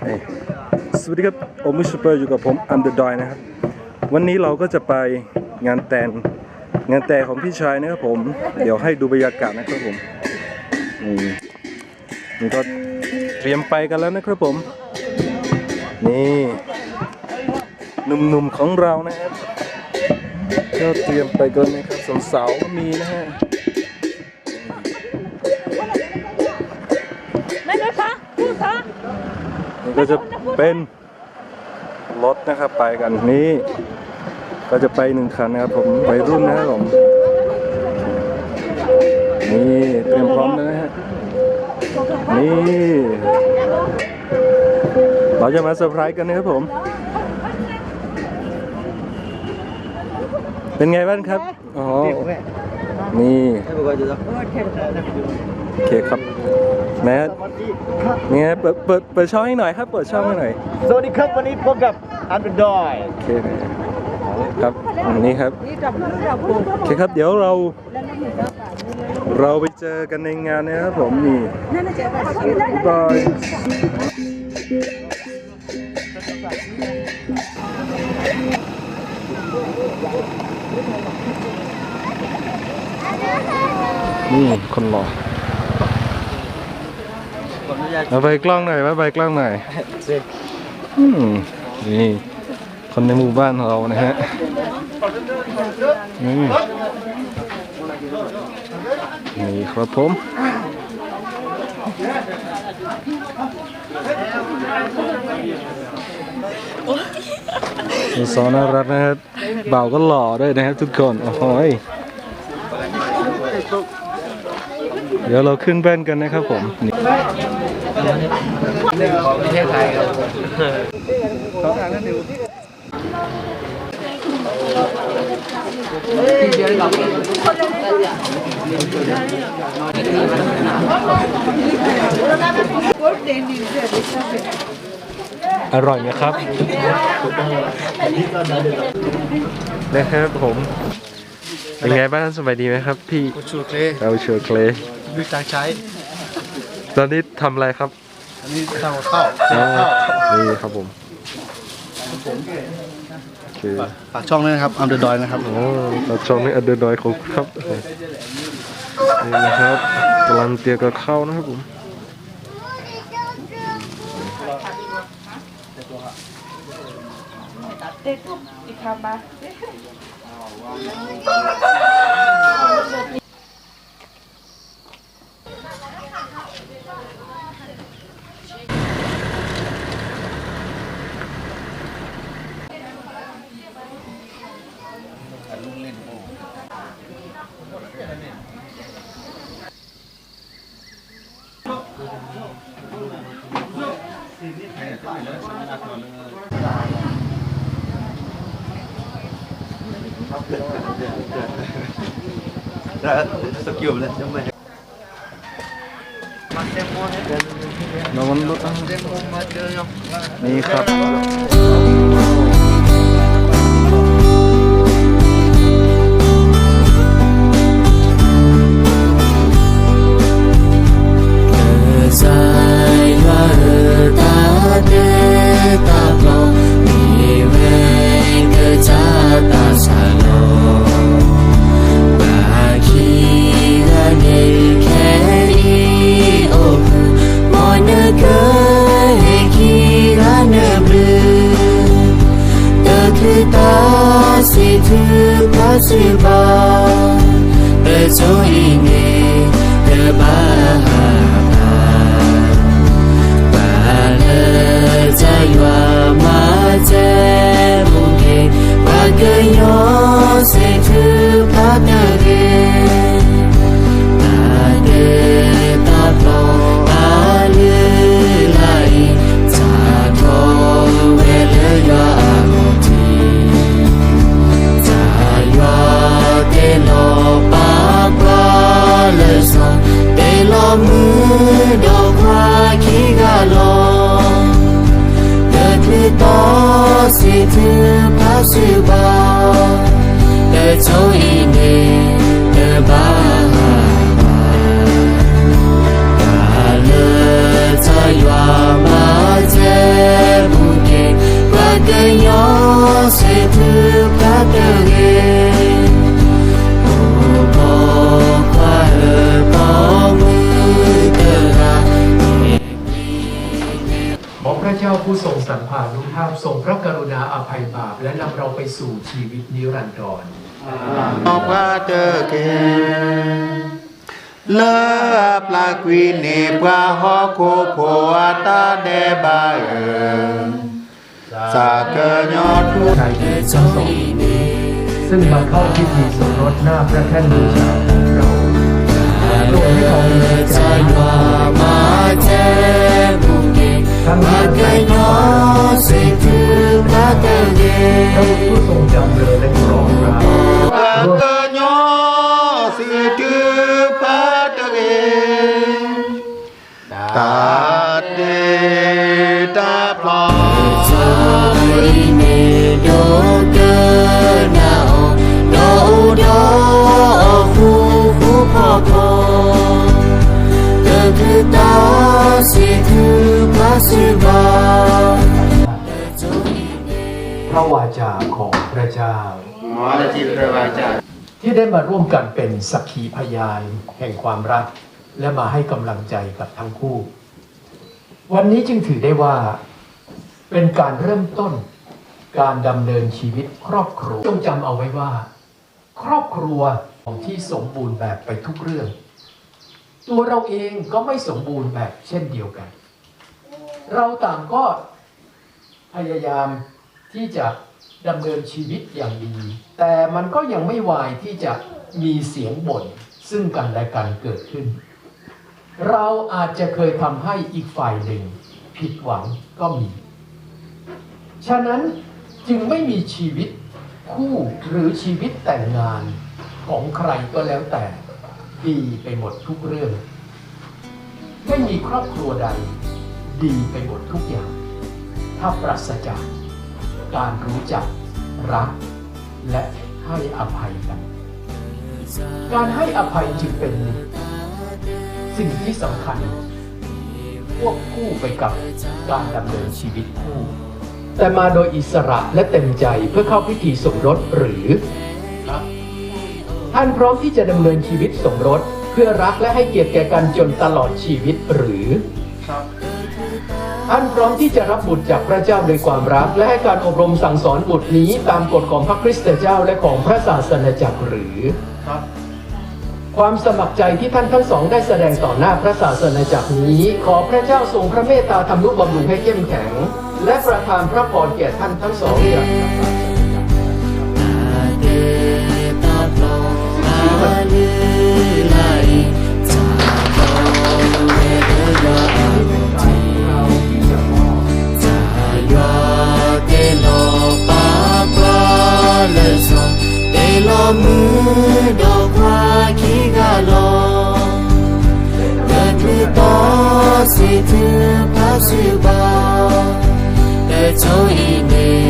สวัสดีครับโอมิสเปอร์อยู่กับผมอัมเดอร์ดอยนะครับ วันนี้เราก็จะไปงานแต่งงานแต่งของพี่ชายนะครับผม เดี๋ยวให้ดูบรรยากาศนะครับผมนี่นี่ก็เตรียมไปกันแล้วนะครับผม นี่หนุ่มๆของเรานะครับก็เตรียมไปกันนะครับสาวๆก็มีนะฮะ นี่ก็จะเป็นรถนะครับไปกันนี่ก็จะไปหนึ่งคันนะครับผมวัยรุ่นนะครับผมนี่เตรียมพร้อมแล้วนะฮะนี่เราจะมาเซอร์ไพรส์กันนะครับผม เป็นไงบ้างครับ อ๋อ นี่ อเคครับแมทนี่ไงเปิดเปิดเปิดช่องให้หน่อยครับ เปิดช่องให้หน่อย สวัสดีครับวันนี้พบกับอันเป็นดอยโอเคครับอันนี้ครับนี่จับจับปูโอเคครับเดี๋ยวเรา เราไปเจอกันในงานนะครับผมนี่นั่นน่ะเจ๊แบบชื่อได้บายนี่คนหล่อ มาไปกล้องหน่อยมาไปกล้องหน่อยอืมนี่คนในหมู่บ้านของเรานะฮะนี่นี่ครับผมสาวน่ารักนะครับบ่าวก็หล่อด้วยนะครับทุกคน โอ้โหยเดี๋ยวเราขึ้นแป้นกันนะครับผมนี่ประเทศไทยครับอร่อยไหมครับนะครับผมเป็นไงบ้างสบายดีไหมครับพี่ชูเคลเราเชิญเคลย์ดูจางใช้ ตอนนี้ทำอะไรครับ อันนี้ทำกับข้าวอ๋อนี่ครับผมโอเคฝากช่องด้วยนะครับอันเดอร์ดอยนะครับโอ้เราชมในอันเดอร์ดอยของครับนี่นะครับกำลังเตรียมกับข้าวนะครับผมเด็กอีกคำมา สกิลเลยทำไมระ your say to partner again. 是吧？Betul ini berbahagia Kalau saya mati mungkin Bagainya setu padahal Oh, pokok herbamu terang ขอพระเจ้าผู้ทรงสัมภารุภาพทรงพระกรุณาอภัยบาป และนำเราไปสู่ชีวิตนิรันดร อพระเจ้าเลิปลาควีนีระหอโคโพอาตาเดบาเอสาเกยอดผู้ใจดีสงซึ่งมาเข้าพิธีสมรสหน้าพระแท่นบูชาของเราโลกที่เองมีใจมาเจ ทั้ง wa นี้ ke nyo se tu pa te พระ ge ผู้ทรงจำเริญและครองรัก พระวาจาของพระเจ้า Ngõ là chịu rồi bà chả ที่ได้มาร่วมกันเป็นสักขีพยานแห่งความรัก และมาให้กำลังใจกับทั้งคู่ วันนี้จึงถือได้ว่า เป็นการเริ่มต้น การดำเนินชีวิตครอบครัวจงจำเอาไว้ว่า ครอบครัวของที่สมบูรณ์แบบไปทุกเรื่อง ตัวเราเองก็ไม่สมบูรณ์แบบเช่นเดียวกัน เราต่างก็พยายาม ที่จะดำเนินชีวิตอย่างดี แต่มันก็ยังไม่วายที่จะมีเสียงบ่นซึ่งกันและกันเกิดขึ้น เราอาจจะเคยทำให้อีกฝ่ายหนึ่ง ผิดหวังก็มี ฉะนั้นจึงไม่มีชีวิตคู่หรือชีวิตแต่งงานของใครก็แล้วแต่ ดีไปหมดทุกเรื่อง ไม่มีครอบครัวใด ดีไปหมดทุกอย่าง ถ้าปราศจาก การรู้จักรัก และให้อภัยกัน การให้อภัยจึงเป็นสิ่งที่สำคัญควบคู่ไปกับการดำเนินชีวิตคู่ แต่มาโดยอิสระและเต็มใจเพื่อเข้าพิธีสมรสหรือท่านพร้อมที่จะดำเนินชีวิตสมรสเพื่อรักและให้เกียรติแก่กันจนตลอดชีวิตหรือ ท่านพร้อมที่จะรับบุตรจากพระเจ้าโดยความรัก และให้การอบรมสั่งสอนบุตรนี้ตามกฎของพระคริสตเจ้าและของพระศาสนาจักรหรือความสมัครใจที่ท่านทั้งสองได้แสดงต่อหน้าพระศาสนาจักรนี้ ขอพระเจ้าทรงพระเมตตาทำนุบำรุงให้เข้มแข็ง และประทานพระพรแก่ท่านทั้งสองอย่าง Mưa đổ တော်ခွာခိကလောတတိတော်စီတပါစီပါတဲ့ချုံဤနေ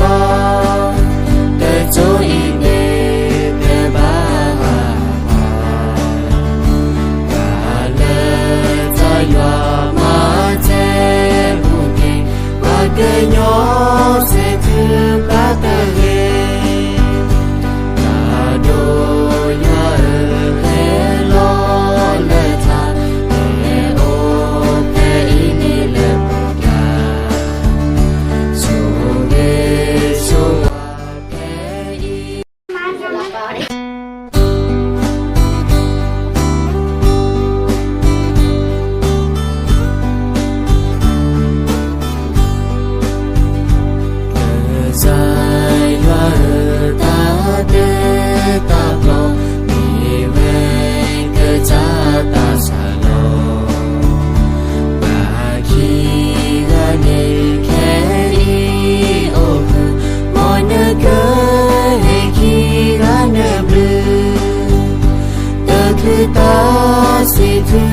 สิคื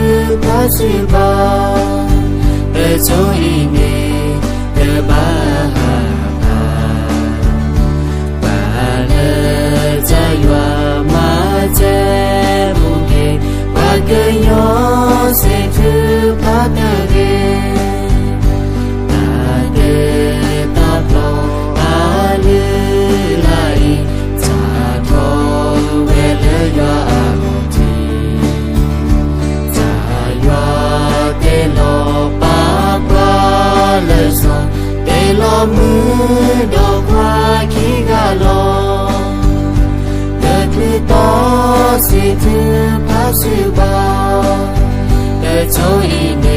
cariño.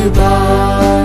судьба.